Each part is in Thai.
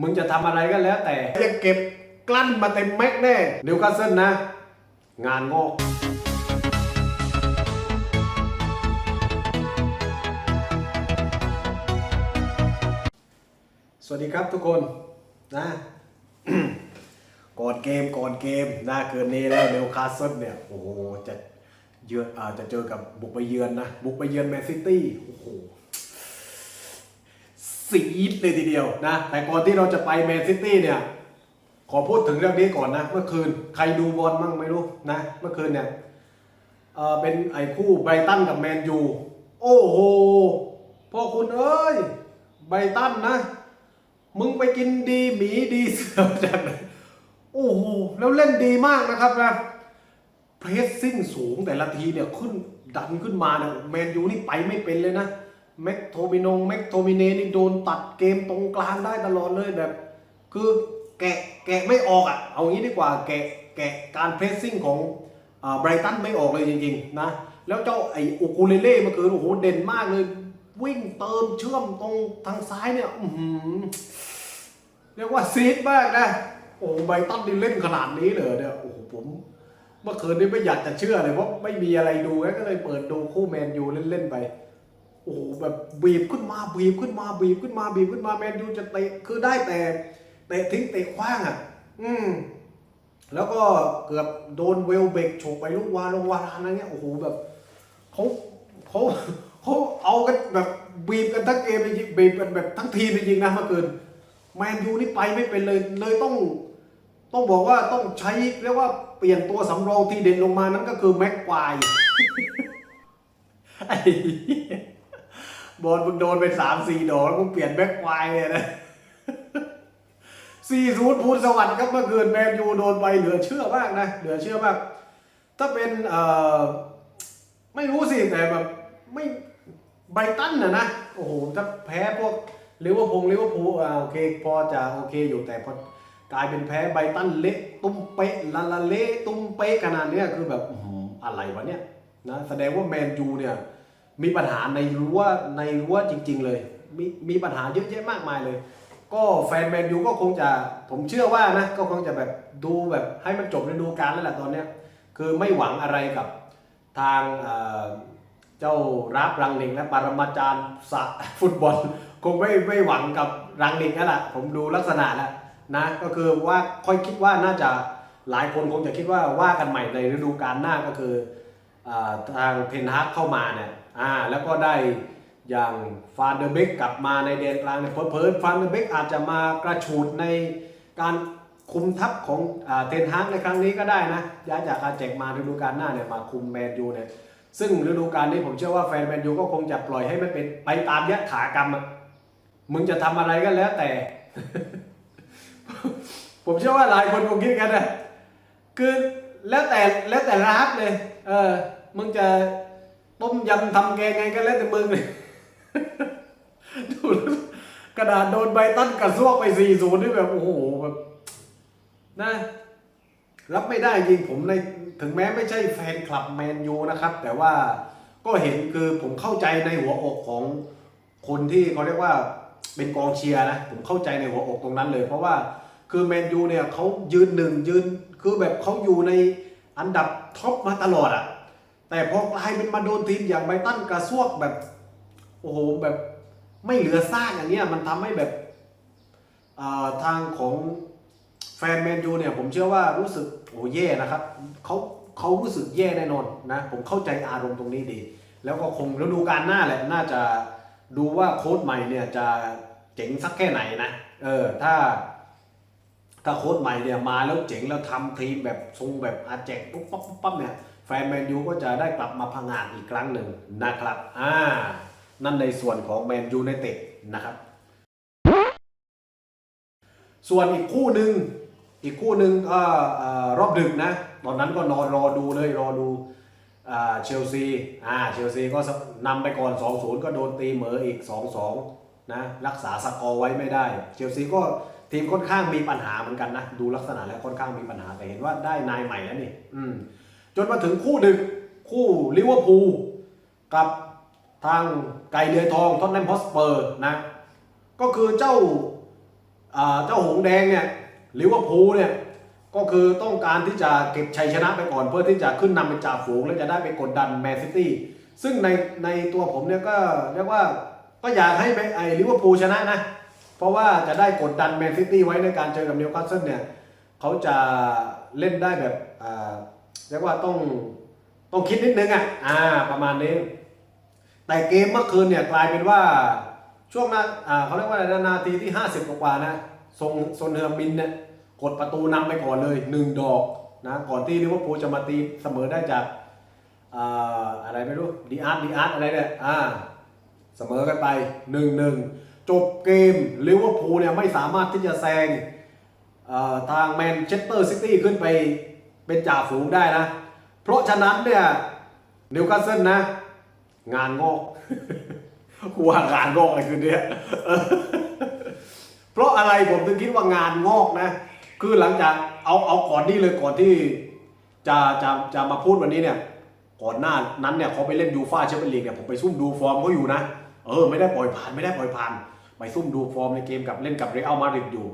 มึงจะทำอะไรก็แล้วแต่จะเก็บกลั้นมาเต็มแม็กแน่นิวคาสเซิลนะ งานงอกสวัสดีครับทุกคนนะก่อนเกมก่อนเกมนะเกินนี้แล้วนิวคาสเซิลเนี่ยโอ้โหจะเยือนอาจะเจอกับบุกไปเยือนนะ บุกไปเยือนแมนซิตี้โอ้โห สีดเลยทีเดียวนะ แต่ก่อนที่เราจะไปแมนซิตี้เนี่ย ขอพูดถึงเรื่องนี้ก่อนนะ เมื่อคืนใครดูบอลมั่งไม่รู้นะ เมื่อคืนเนี่ยเออเป็นไอ้คู่ไบรตันกับแมนยู โอ้โหพ่อคุณเอ้ยไบรตันนะ มึงไปกินดีหมีดีเสือมาจากไหนโอ้โหแล้วเล่นดีมากนะครับนะเพรสซิ่งสูงแต่ละทีเนี่ยขึ้นดันขึ้นมาเนี่ยแมนยูนี่ไปไม่เป็นเลยนะ แม็กโทมินงแม็กโทมิเนนี่โดนตัดเกมตรงกลางได้ตลอดเลยแบบ คือแกะแกะไม่ออกอะ เอางี้ดีกว่าแกะแกะการเพรสซิ่งของไบรตันไม่ออกเลยจริงๆนะ แล้วเจ้าไอ้อุกูเลเล่เมื่อคืนโอ้โหเด่นมากเลย วิ่งเติมเชื่อมตรงทางซ้ายเนี่ยอืเรียกว่าซีดมากนะ โอ้ไบรตันนี่เล่นขนาดนี้เลยเนี่ยโอ้โหผมเมื่อคืนนี้ไม่อยากจะเชื่อเลยเพราะไม่มีอะไรดูก็เลยเปิดดูคู่แมนยูเล่นๆไป โอ้โหแบบบีบขึ้นมาบีบขึ้นมาบีบขึ้นมาบีบขึ้นมาแมนยูจะเตะคือได้แต่เตะทิ้งเตะคว้างอะ อืม แล้วก็เกือบโดนเวลเบกฉกไปลูกวาลงวาลานอะไรเงี้ยโอ้โหแบบเขาเขาเขาเอากันแบบบีบกันทั้งเกมจริงบีบกันแบบทั้งทีมจริงนะเมื่อคืนแมนยูนี่ไปไม่เป็นเลยเลยต้อง ต้องบอกว่าต้องใช้เรียกว่าเปลี่ยนตัวสำรองที่เด่นลงมานั้นก็คือแม็กควายไอ้ บอลมึงโดนไปสามสี่ดอกแล้วมึงเปลี่ยนแม็กควายเลยนะสี่ศูนย์พูนสวัสดิ์ครับเมื่อคืนแมนยูโดนไปเหลือเชื่อมากนะเหลือเชื่อมาก ถ้าเป็นเอ่อไม่รู้สิแต่แบบไม่ไบตันนะนะโอ้โหถ้าแพ้พวกลิเวอร์พูลลิเวอร์พูลอ่าโอเคพอจะโอเคอยู่แต่พอกลายเป็นแพ้ไบตันเละตุ้มเป๊ะลาลาเละตุ้มเป๊ะขนาดเนี้ยคือแบบอือออะไรวะเนี่ยนะแสดงว่าแมนยูเนี่ย มีปัญหาในรั้วในรั้วจริง ๆ เลย มีมีปัญหาเยอะแยะมากมายเลย ก็แฟนแมนยูก็คงจะผมเชื่อว่านะก็คงจะแบบดูแบบให้มันจบฤดูกาลแล้วแหละตอนเนี้ยคือไม่หวังอะไรกับทางเจ้ารับรังนิงและปรมาจารย์สะฟุตบอล คงไม่ไม่หวังกับรังนิงแล้วล่ะผมดูลักษณะแล้วนะก็คือว่าค่อยคิดว่าน่าจะหลายคนคงจะคิดว่าว่ากันใหม่ในฤดูกาลหน้าก็คืออทางเทนฮากเข้ามาเนี่ย อ่าแล้วก็ได้อย่างฟานเดอร์เบกกลับมาในแดนกลางเนี่ยเพิ่ฟานเดอร์เบกอาจจะมากระชูดในการคุมทัพของอเทนฮากในครั้งนี้ก็ได้นะย้ายจากอาเจกมาฤดูกาลหน้าเนี่ยมาคุมแมนยูเนี่ยซึ่งฤดูกาลนี้ผมเชื่อว่าแฟนแมนยูก็คงจะปล่อยให้มันเป็นไปตามยถากรรมอะมึงจะทำอะไรก็แล้วแต่ ผมเชื่อว่าหลายคนคงคิดกันนะคือแล้วแต่แล้วแต่รักเลย เออมึงจะ ต้มยำทำแกงไงก็แล้วแต่มึงเลยดูกระดาษโดนใบตั้นกระซวกไปสี่ศูนย์นี่แบบโอ้โหแบบนะรับไม่ได้จริงผมในถึงแม้ไม่ใช่แฟนคลับแมนยูนะครับ แต่ว่าก็เห็นคือผมเข้าใจในหัวอกของคนที่เขาเรียกว่าเป็นกองเชียร์นะ ผมเข้าใจในหัวอกตรงนั้นเลย เพราะว่าคือแมนยูเนี่ยเขายืนหนึ่งยืนคือแบบเขาอยู่ในอันดับท็อปมาตลอดอะ แต่พอกลายเป็นมาโดนทีมอย่างไบตันกระซวกแบบ โอ้โหแบบไม่เหลือซากอย่างเงี้ยมันทำให้แบบาทางของแฟนแมนยูเนี่ยผมเชื่อว่ารู้สึกโอ้แย่นะครับเขาเขารู้สึกแย่แน่นอนนะ ผมเข้าใจอารมณ์ตรงนี้ดี แล้วก็คงฤดูกาลหน้าแหละน่าจะดูว่าโค้ชใหม่เนี่ยจะเจ๋งสักแค่ไหนนะเออถ้าถ้าโค้ชใหม่เนี่ยมาแล้วเจ๋งแล้วทำทีมแบบทรงแบบอาแจกปุ๊บปั๊บปุ๊บปั๊บเนี่ย นแมนยูก็จะได้กลับมาพังงานอีกครั้งหนึ่งนะครับอ่านั่นในส่วนของแมนยูในเต็ดนะครับ ส่วนอีกคู่หนึ่งอีกคู่หนึ่งก็เอ่อรอบดึกนะ ตอนนั้นก็นอนรอดูเลยรอดูเชลซีอ่าเชลซีก็นำไปก่อน 2-0 ก็โดนตีเหมออีก 2-2 นะ รักษาสกอร์ไว้ไม่ได้ เชลซีก็ทีมค่อนข้างมีปัญหาเหมือนกันนะ ดูลักษณะแล้วค่อนข้างมีปัญหาแต่เห็นว่าได้นายใหม่แล้วนี่ อืม จนมาถึงคู่ดึกคู่ลิเวอร์พูลกับทางไก่เดือยทองท็อตแนมฮอสเปอร์นะ ก็คือเจ้าเจ้าหงแดงเนี่ยลิเวอร์พูลเนี่ยก็คือต้องการที่จะเก็บชัยชนะไปก่อนเพื่อที่จะขึ้นนำเป็นจ่าฝูง แล้วจะได้ไปกดดันแมนซิตี้ซึ่งในในตัวผมเนี่ยก็เรียกว่าก็อยากให้ไอ้ลิเวอร์พูลชนะนะ เพราะว่าจะได้กดดันแมนซิตี้ไว้ในการเจอกับนิวคาสเซิลเนี่ยเขาจะเล่นได้แบบ รียกว่าต้องต้องคิดนิดนึงอะอ่า ประมาณนี้ แต่เกมเมื่อคืนเนี่ยกลายเป็นว่าช่วงนั้นอ่าเขาเรียกว่าอะไรนนาทีที่ 50 กว่านะทรงโซนเฮอร์มินเนี่ยกดประตูนำไปก่อนเลยหนึ่งดอกนะก่อนที่ลิเวอร์พูลจะมาตีเสมอได้จากอ่าอะไรไม่รู้ดีอาร์ตดีอาร์ตอะไรเนี่ยอ่าเสมอกันไปหนึ่งหนึ่งจบเกมลิเวอร์พูลเนี่ยไม่สามารถที่จะแซงทางแมนเชสเตอร์ซิตี้ขึ้นไป เป็นจ่าฝูงได้นะ เพราะฉะนั้นเนี่ยนิวคาสเซิลนะ งานงอกกูว่างานงอกอะไรคืนเนี้ยเพราะอะไรผมถึงคิดว่างานงอกนะ คือหลังจากเอาเอาก่อนนี้เลยก่อนที่จะจะจะมาพูดวันนี้เนี่ย ก่อนหน้านั้นเนี่ยเขาไปเล่นยูฟ่าแชมเปี้ยนลีกเนี่ยผมไปซุ่มดูฟอร์มเขาอยู่นะ เออไม่ได้ปล่อยผ่านไม่ได้ปล่อยผ่านไปซุ่มดูฟอร์มในเกมกับเล่นกับเรอัลมาดริดอยู่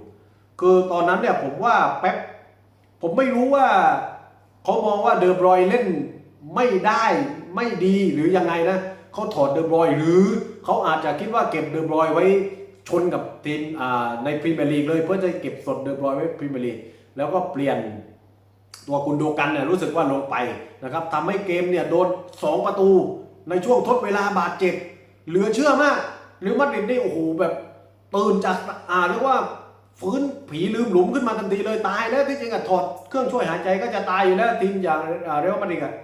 คือตอนนั้นเนี่ยผมว่าแป๊บ ผมไม่รู้ว่าเขามองว่าเดอร์บรอยน์เล่นไม่ได้ไม่ดีหรือยังไงนะเขาถอดเดอร์บรอยน์หรือเขาอาจจะคิดว่าเก็บเดอร์บรอยน์ไว้ชนกับทีมในพรีเมียร์ลีกเลยเพื่อจะเก็บสดเดอร์บรอยน์ไว้พรีเมียร์ลีกแล้วก็เปลี่ยนตัวคุณโดกันเนี่ยรู้สึกว่าลงไปนะครับทำให้เกมเนี่ยโดน 2 ประตูในช่วงทดเวลาบาดเจ็บเหลือเชื่อมากหรือมาดริดนี่โอ้โหแบบตื่นจากอ่าเรียกว่า ฟื้นผีลืมหลุมขึ้นมาทันทีเลยตายแล้วที่จริงอะถอดเครื่องช่วยหายใจก็จะตายอยู่แล้วทีมอย่างอ่าเรอัลมาดริดอะ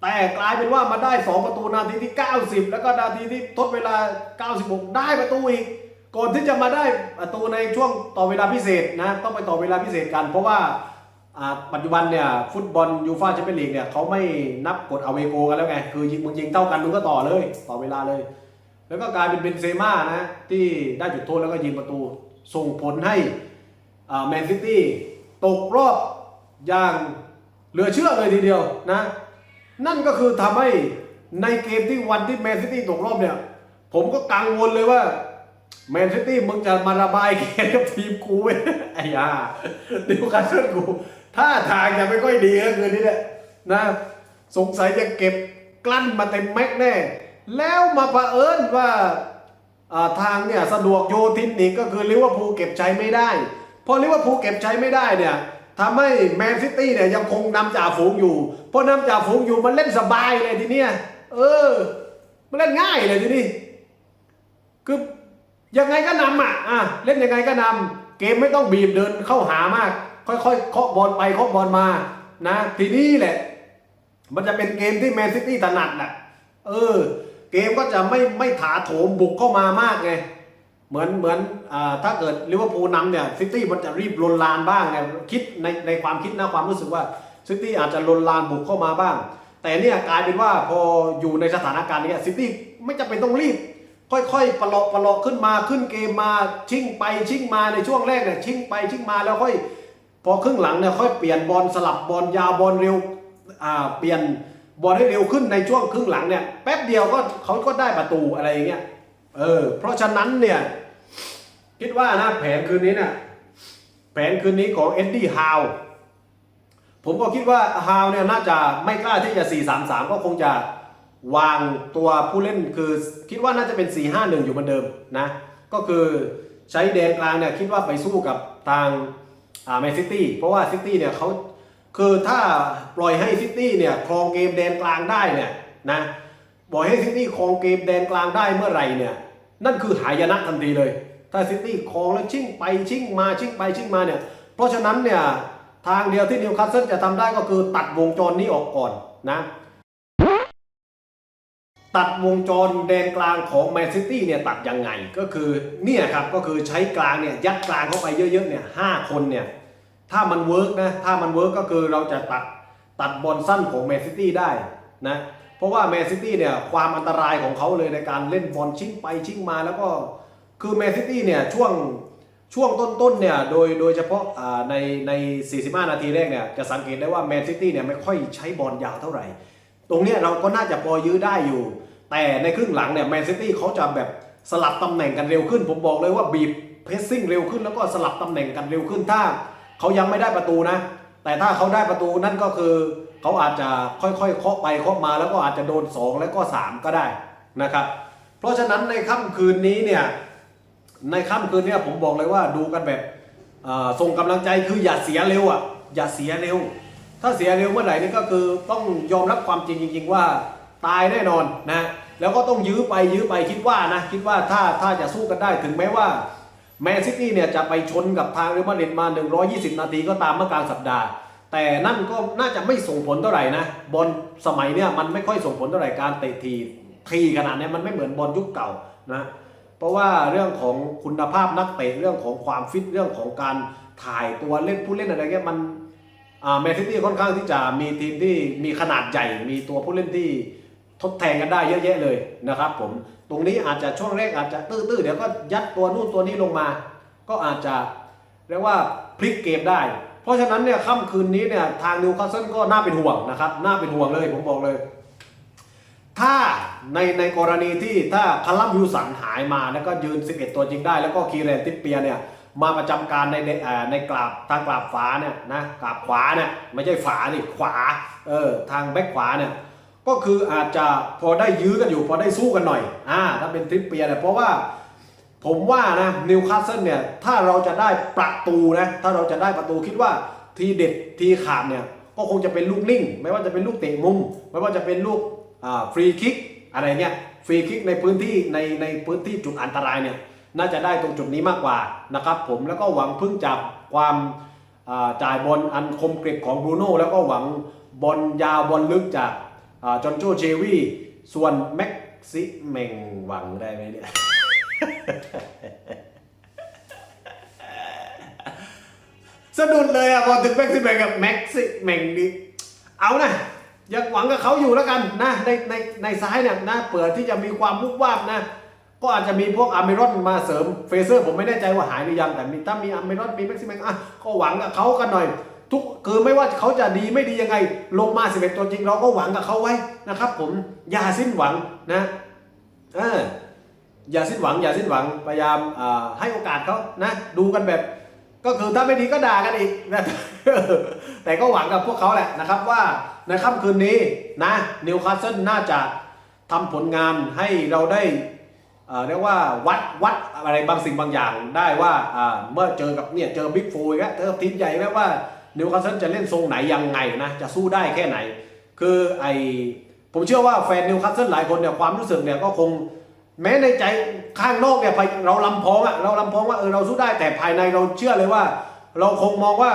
แต่กลายเป็นว่ามาได้ 2 ประตูนาทีที่ 90 แล้วก็นาทีที่ทดเวลา 96 ได้ประตูอีกก่อนที่จะมาได้ประตูในช่วงต่อเวลาพิเศษนะต้องไปต่อเวลาพิเศษกัน เพราะว่าอ่าปัจจุบันเนี่ยฟุตบอลยูฟ่าแชมเปี้ยนลีกเนี่ยเขาไม่นับกฎอเวโกกันแล้วไง คือยิงมึงยิงเท่ากันมึงก็ต่อเลย ต่อเวลาเลย แล้วก็กลายเป็นเบนเซม่านะที่ได้จุดโทษแล้วก็ยิงประตู ส่งผลให้แมนซิตี้ตกรอบอย่างเหลือเชื่อเลยทีเดียวนะ นั่นก็คือทำให้ในเกมที่วันที่แมนซิตี้ตกรอบเนี่ย ผมก็กังวลเลยว่าแมนซิตี้มึงจะมาระบายเกมกับทีมกูไหมไอ้ยาดิวคาสเซิลกูท่าทางจะไม่ค่อยดีก็คืนนี้เนี่ยนะสงสัยจะเก็บกลั้นมาเต็มแม็กแน่ แล้วมาประเอิญว่า ทางเนี่ยสะดวกโยทินอีกก็คือลิเวอร์พูลเก็บใจไม่ได้พอลิเวอร์พูลเก็บใจไม่ได้เนี่ยทำให้แมนซิตี้เนี่ยยังคงนำจ่าฝูงอยู่เพอนำจ่าฝูงอยู่มันเล่นสบายเลยทีเนี้ยเออ มันเล่นง่ายเลยทีนี้คือยังไงก็นำอะอะเล่นยังไงก็นำเกมไม่ต้องบีบเดินเข้าหามาก ค่อยๆเคาะบอลไปเคาะบอลมานะ ทีนี้แหละ มันจะเป็นเกมที่แมนซิตี้ถนัดน่ะ เออ เกมก็จะไม่ไม่ถาโถมบุกเข้ามามากไงเหมือนเหมือนอถ้าเกิดลิเวอร์พูลนำเนี่ยซิตี้มันจะรีบลนลานบ้างไงคิดในในความคิดนะความรู้สึกว่าซิตี้อาจจะลนลานบุกเข้ามาบ้าง แต่เนี่ยกลายเป็นว่าพออยู่ในสถานการณ์นี้ซิตี้ไม่จำเป็นต้องรีบ ค่อยๆประหลอกประหลอกขึ้นมาขึ้นเกมมาชิ่งไปชิ่งมาในช่วงแรกเนี่ยชิ่งไปชิ่งมาแล้วค่อย พอครึ่งหลังเนี่ยค่อยเปลี่ยนบอลสลับบอลยาวบอลเร็วอ่าเปลี่ยน บอลให้เร็วขึ้นในช่วงครึ่งหลังเนี่ยแป๊บเดียวก็เขาก็ได้ประตูอะไรอย่างเงี้ยเออเพราะฉะนั้นเนี่ยคิดว่านะแผนคืนนี้เนี่ยแผนคืนนี้ของเอ็ดดี้ฮาวผมก็คิดว่าฮาวเนี่ยน่าจะไม่กล้าที่จะ 4-3-3 ก็คงจะวางตัวผู้เล่นคือคิดว่าน่าจะเป็น 4-5-1 อยู่เหมือนเดิมนะ ก็คือใช้แดนกลางเนี่ยคิดว่าไปสู้กับทางอ่าแมนซิตี้เพราะว่าซิตี้เนี่ยเขา คือถ้าปล่อยให้ซิตี้เนี่ยครองเกมแดนกลางได้เนี่ยนะปล่อยให้ซิตี้ครองเกมแดนกลางได้เมื่อไหร่เนี่ยนั่นคือหายนะทันทีเลย ถ้าซิตี้ครองแล้วชิ่งไปชิ่งมาชิ่งไปชิ่งมาเนี่ยเพราะฉะนั้นเนี่ยทางเดียวที่นิวคาสเซิลจะทำได้ก็คือตัดวงจรนี้ออกก่อนนะตัดวงจรแดนกลางของแมนซิตี้เนี่ยตัดยังไงก็คือเนี่ยครับก็คือใช้กลางเนี่ยยัดกลางเข้าไปเยอะๆเนี่ยห้าคนเนี่ย ถ้ามันเวิร์กนะ ถ้ามันเวิร์กก็คือเราจะตัดตัดบอลสั้นของแมนซิตี้ได้นะ เพราะว่าแมนซิตี้เนี่ยความอันตรายของเขาเลยในการเล่นบอลชิ่งไปชิ่งมาแล้วก็คือแมนซิตี้เนี่ยช่วงช่วงต้นๆเนี่ยโดยโดยเฉพาะในใน 45 นาทีแรกเนี่ยจะสังเกตได้ว่าแมนซิตี้เนี่ยไม่ค่อยใช้บอลยาวเท่าไหร่ ตรงเนี้ยเราก็น่าจะพอยื้อได้อยู่ แต่ในครึ่งหลังเนี่ยแมนซิตี้เขาจะแบบสลับตำแหน่งกันเร็วขึ้น ผมบอกเลยว่าบีบเพรสซิ่งเร็วขึ้นแล้วก็สลับตำแหน่งกันเร็วขึ้นถ้า เขายังไม่ได้ประตูนะ แต่ถ้าเขาได้ประตูนั่นก็คือ เขาอาจจะค่อยๆเคาะไปเคาะมาแล้วก็อาจจะโดน 2 แล้วก็ 3 ก็ได้นะครับ เพราะฉะนั้นในค่ำคืนนี้เนี่ยในค่ำคืนนี้ผมบอกเลยว่าดูกันแบบส่งกำลังใจคืออย่าเสียเร็วอะอย่าเสียเร็ว ถ้าเสียเร็วเมื่อไหร่นี่ก็คือต้องยอมรับความจริงจริง ๆ ว่าตายแน่นอนนะแล้วก็ต้องยื้อไปยื้อไปคิดว่านะคิดว่าถ้าถ้าจะสู้กันได้ถึงแม้ว่า แมนซิตี้เนี่ยจะไปชนกับทางเรอัลมาดริดมา 120 นาทีก็ตามเมื่อกลางสัปดาห์ แต่นั่นก็น่าจะไม่ส่งผลเท่าไหร่นะบอลสมัยเนี่ยมันไม่ค่อยส่งผลเท่าไหร่การเตะทีทีขนาดเนี้ยมันไม่เหมือนบอลยุคเก่านะเพราะว่าเรื่องของคุณภาพนักเตะเรื่องของความฟิตเรื่องของการถ่ายตัวเล่นผู้เล่นอะไรเงี้ยมันแมนซิตี้ค่อนข้างที่จะมีทีมที่มีขนาดใหญ่มีตัวผู้เล่นที่ ทดแทนกันได้เยอะแยะเลยนะครับผมตรงนี้อาจจะช่วงแรกอาจจะตื้อๆเดี๋ยวก็ยัดตัวนู่นตัวนี้ลงมา ก็อาจจะเรียกว่าพลิกเกมได้ เพราะฉะนั้นเนี่ยค่ำคืนนี้เนี่ยทางนิวคาสเซิลก็น่าเป็นห่วงนะครับน่าเป็นห่วงเลยผมบอกเลย ถ้าในในกรณีที่ถ้าคารัมวิวสันหายมาแล้วก็ยืน 11 ตัวจริงได้ แล้วก็คีเรนติปเปียเนี่ยมาประจำการในในในกราบทางกราบฝาเนี่ยนะกราบขวาเนี่ยไม่ใช่ฝานี่ขวาเออทางแบ็คขวาเนี่ย ก็คืออาจจะพอได้ยื้อกันอยู่พอได้สู้กันหน่อยอ่าถ้าเป็นทริปเปียเนี่ยเพราะว่าผมว่านะนิวคาสเซิลเนี่ยถ้าเราจะได้ประตูนะถ้าเราจะได้ประตูคิดว่าทีเด็ดทีขาดเนี่ยก็คงจะเป็นลูกนิ่ง ไม่ว่าจะเป็นลูกเตะมุม ไม่ว่าจะเป็นลูกอ่าฟรีคิกอะไรเนี่ยฟรีคิกในพื้นที่ในในพื้นที่จุดอันตรายเนี่ยน่าจะได้ตรงจุดนี้มากกว่านะครับผมแล้วก็หวังพึ่งจากความจ่ายบอลอันคมกริบของบรูโน่แล้วก็หวังบอลยาวบอลลึกจาก จอนโจเจวีส่วนแม็กซิเมงหวังได้ไหมเนี่ยสะดุดเลยอะพอถึงแม็กซิเมงกับแม็กซิเมงนี่เอานะอยากหวังกับเขาอยู่แล้วกันนะในในในซ้ายเนี่ยนะเปิดที่จะมีความวุบวาบนะ ก็อาจจะมีพวกอาร์เมรอนมาเสริมเฟเซอร์ผมไม่แน่ใจว่าหายหรือยังแต่มีถ้ามีอาร์เมรอนมีแม็กซิเมงอะก็หวังกับเขากันหน่อย ทุกคือไม่ว่าเขาจะดีไม่ดียังไง ลงมา 11 ตัวจริงเราก็หวังกับเขาไว้นะครับ ผมอย่าสิ้นหวังนะเอออย่าสิ้นหวัง อย่าสิ้นหวังพยายามให้โอกาสเขานะดูกันแบบ ก็คือถ้าไม่ดีก็ด่ากันอีกนะแต่ก็หวังกับพวกเขาแหละนะครับว่าในค่ำคืนนี้นะนิวคาสเซิลน่าจะทำผลงานให้เราได้เรียกว่าวัดวัดอะไรบางสิ่งบางอย่างได้ว่าอ่าเมื่อเจอกับเนี่ยเจอบิ๊กโฟร์แล้วเจอทีมใหญ่แล้วว่า นิวคาสเซิลจะเล่นทรงไหนยังไงนะจะสู้ได้แค่ไหน คือไอผมเชื่อว่าแฟนนิวคาสเซิลหลายคนเนี่ยความรู้สึกเนี่ยก็คงแม้ในใจข้างนอกเนี่ยเราลำพองอะเราลำพองว่าเออเราสู้ได้แต่ภายในเราเชื่อเลยว่า เราคงมองว่า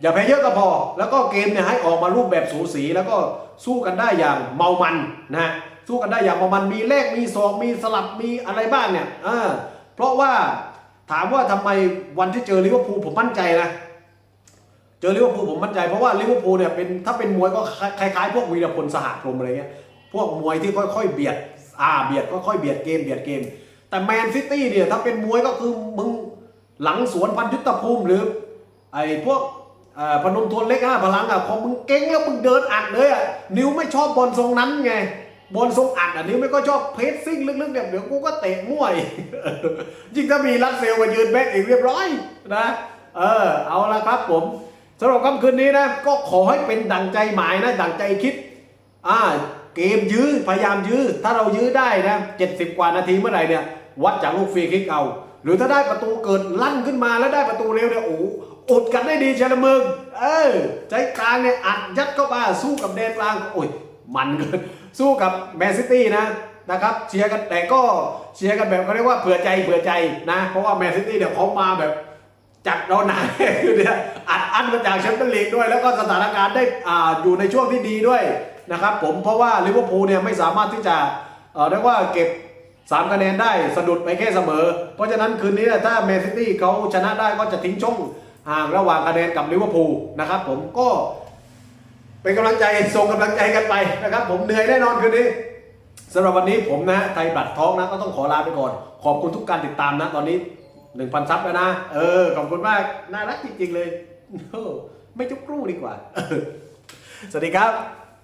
อย่าแพ้เยอะก็พอ แล้วก็เกมเนี่ยให้ออกมารูปแบบสูสีแล้วก็สู้กันได้อย่างเมามันนะฮะสู้กันได้อย่างเมามันมีแลกมีศอกมีสลับมีอะไรบ้างเนี่ยเออเพราะว่าถามว่าทำไมวันที่เจอลิเวอร์พูลผมมั่นใจนะ เจอลิเวอร์พูลผมมั่นใจเพราะว่าลิเวอร์พูลเนี่ยเป็นถ้าเป็นมวยก็คล้ายๆ พวกวีรพลสหพรมอะไรเงี้ยพวกมวยที่ค่อยๆเบียดอ่าเบียดก็ค่อยเบียดเกมเบียดเกม แต่แมนซิตี้เนี่ยถ้าเป็นมวยก็คือมึงหลังสวนพันยุทธภูมิหรือไอ้พวกอ่อพนมทวนเล็กห้าพลังอะพอมึงเก่งแล้วมึงเดินอัดเลยอะนิ้วไม่ชอบบอลทรงนั้นไงบอลทรงอัดอะนิ้วไม่ก็ชอบเพรสซิ่งลึกๆเนี่ยเดี๋ยวกูก็เตะมั่วอีกยิ่งถ้ามีรัดเซลมายืนแบ็กอีกเรียบร้อยนะเออเอาละครับผม สำหรับค่ำคืนนี้นะก็ขอให้เป็นดังใจหมายนะดังใจคิดอ่าเกมยื้อพยายามยื้อถ้าเรายื้อได้นะ70 กว่านาทีเมื่อไหร่เนี่ยวัดจากลูกฟรีคิกเอา หรือถ้าได้ประตูเกิดลั่นขึ้นมาแล้วได้ประตูเร็วเนี่ยโอ้อดกันได้ดีเชลเมืองเออใจกลางเนี่ยอัดยัดเข้ามาสู้กับแดนกลางโอ้ยมันเกินสู้กับแมนซิตี้นะนะครับเชียร์กันแต่ก็เชียร์กันแบบเขาเรียกว่าเผื่อใจเผื่อใจนะ เพราะว่าแมนซิตี้เนี่ยเขามาแบบ จัดเราหนาคือเนี่ยอัดอั้นมาจากแชมเปี้ยนลีกด้วย แล้วก็สถานการณ์ได้อ่าอยู่ในช่วงที่ดีด้วยนะครับผมเพราะว่าลิเวอร์พูลเนี่ยไม่สามารถที่จะเอ่อเรียกว่าเก็บ 3 คะแนนได้สะดุดไปแค่เสมอ เพราะฉะนั้นคืนนี้เนี่ยถ้าแมนซิตี้เขาชนะได้ก็จะทิ้งช่องห่างระหว่างคะแนนกับลิเวอร์พูลนะครับผมก็เป็นกำลังใจส่งกำลังใจกันไปนะครับ ผมเหนื่อยแน่นอนคืนนี้สำหรับวันนี้ผมนะไทยบัตรท้องนะก็ต้องขอลาไปก่อน ขอบคุณทุกการติดตามนะตอนนี้ หนึ่งพันซับแล้วนะ เออ ขอบคุณมาก น่ารักจริงๆเลยโอ้ไม่จุกกรูดีกว่า สวัสดีครับ